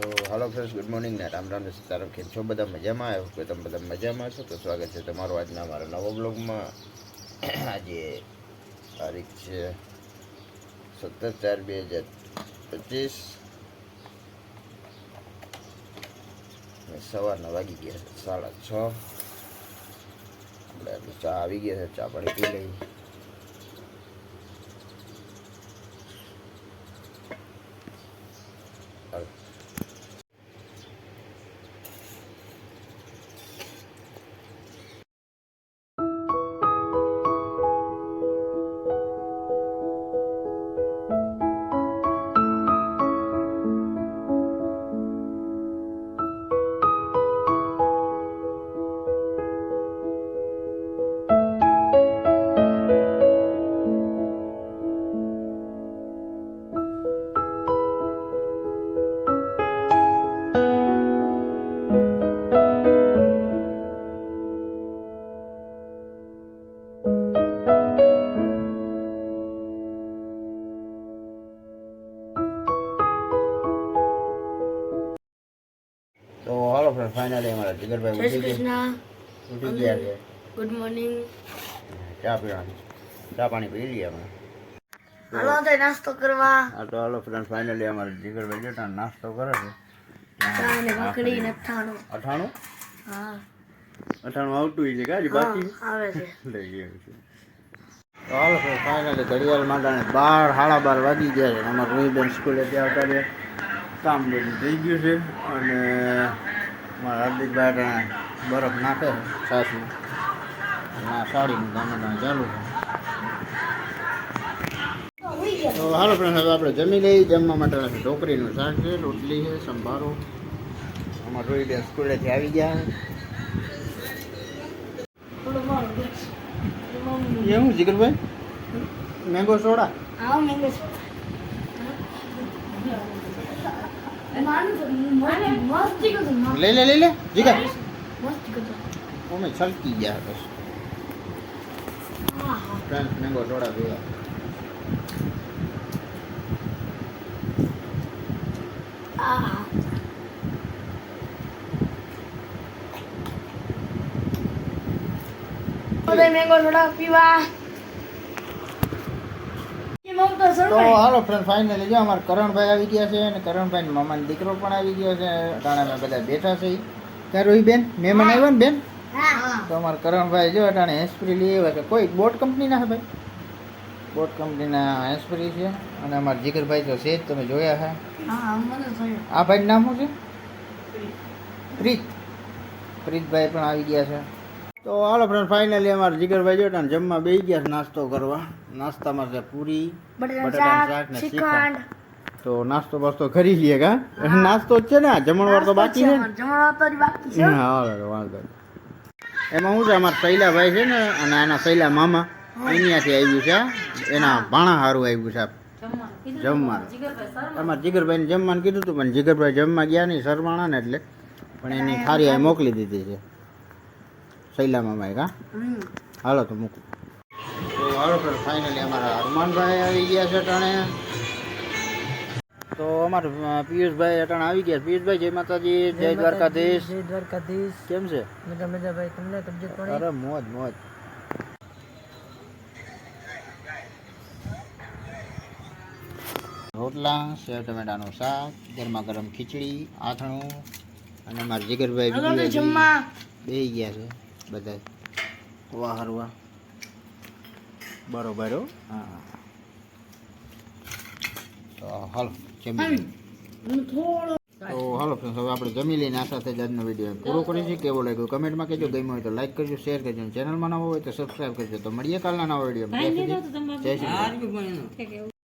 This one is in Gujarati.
તો હાલો ફ્રેન્ડ્સ ગુડ મોર્નિંગ ને રામ રામ સીતારામ કેમ છો બધા મજામાં? આવ્યો કે તમે બધા મજામાં છો. તો સ્વાગત છે તમારું આજના અમારા નવા બ્લોગમાં આજે તારીખ છે સત્તર ચાર બે હજાર પચીસ. સવારના વાગી ગયા છે સાડા છ. આપણે ચા આવી ગયા છે, ચા પાણી પી લઈ હાલો ફ્રેન્ડ ફાઇનલી અમારા જીગરભાઈ ઉઠી ગયા. ઉઠી ગયા છે. ગુડ મોર્નિંગ ચા પીવાની. ચા પાણી પી લઈએ અમે. હાલો તો નાસ્તો કરવા. હા તો હાલો ફ્રેન્ડ ફાઇનલી અમારા જીગરભાઈ જતા નાસ્તો કરે છે. ચા ભાખરી ને અથાણું. અઠાણું હા. અઠાણું આવતું છે બાકી? આવે છે. લઈ ગયું છે. તો હાલો ફ્રેન્ડ ફાઇનલી ઘડિયાળ માંડાને બાર સાડા બાર વાગી ગયા છે. અમારા રોહિબેન સ્કૂલે ત્યાં આવતા રહ્યા કામ બધું થઈ ગયું છે. અને મારા હાર્દિકભાઈ અટાણે બરફ નાખે સાસુ. અને આ સાડીનું અટાણે ચાલુ છે. તો હાલો ફ્રેન્ડ હવે આપણે જમી લઈએ. જમવા માટે ઢોકરીનું શાક છે રોટલી છે સંભારો. અમારા રોહિબેન સ્કૂલેથી આવી ગયા એવું જીગરભાઈ? Mango soda? હા મેંગો છે લઈ લે લઈ લે જીગર. અમે છલકી ગયા બસ. મેંગો થોડા પીવા હા બધા મેંગો સોડા પીવા એ મગ તો હાલો ફ્રેન્ડ ફાઇનલી જો અમારા કરણભાઈ આવી ગયા છે અને કરણભાઈ મામાનો દીકરો પણ આવી ગયો છે. અટાણે અમે બધા બેઠા છે ત્યાં રોહી બેન? મહેમાન આવ્યો ને બેન? તો અમારા કરણભાઈ જો અટાણે હેસ્પ્રી લઈ આવ્યા છે. કોઈ બોટ કંપનીના છે ભાઈ? બોટ કંપનીના હેસ્પ્રી છે. અને અમારા જીગરભાઈ તો છે જ તમે જોયા છે. હા આ ભાઈનું નામ શું છે? પ્રીત. પ્રીતભાઈ પણ આવી ગયા છે. તો હાલો ફ્રેન્ડ ફાઇનલી અમારા જીગરભાઈ ને જમવા બેસી ગયા નાસ્તો કરવા. નાસ્તામાં છે પૂરી તો નાસ્તો બાસ્તો કરી લઈએ કા? નાસ્તો જ છે ને આ જમણવાર તો બાકી છે ને? જમણવાર તો બાકી છે. હા હાલો વાંધો એમાં શું છે અમારા શૈલાભાઈ છે ને અને આના શૈલા મામા અહીંયાથી આવ્યું છે આ. એના ભાણા સારું આવ્યું છે. જમવાનું અમારા જીગરભાઈને જમવાનું કીધું હતું પણ જીગરભાઈ જમવા ગયા નહીં સરવાણા ને એટલે. પણ એની થારી મોકલી દીધી છે. શૈલા મામાએ કા હાલો તો મૂકું. તો હાલો ફાઇનલી અમારા હનુમાનભાઈ આવી ગયા છે અટાણે. તો અમારા પિયુષભાઈ અટાણે આવી ગયા પિયુષભાઈ જય માતાજી જય દ્વારકાધીશ. જય દ્વારકાધીશ. કેમ છે? મજા મજા ભાઈ. તમને તબિયત અરે મોજ મોજ. રોટલા સેવ ટમેટાનું શાક ગરમા ગરમ ખીચડી આથણું અને મારા જીગરભાઈ બે ગયા છે. બધા વાહ વાહ. બરોબર હો. હા તો હાલો જમી તો હાલો friends, હવે આપણે જમી લઈને આ સાથે જ આજનો વીડિયો પૂરો કરીશું કેવો લાગ્યો કમેન્ટમાં કહેજો ગમ્યો હોય તો લાઈક કરજો શેર કરજો ચેનલમાં નવો હોય તો સબસ્ક્રાઈબ કરજો. તો મળીએ કાલના નવા વીડિયો જય શ્રી.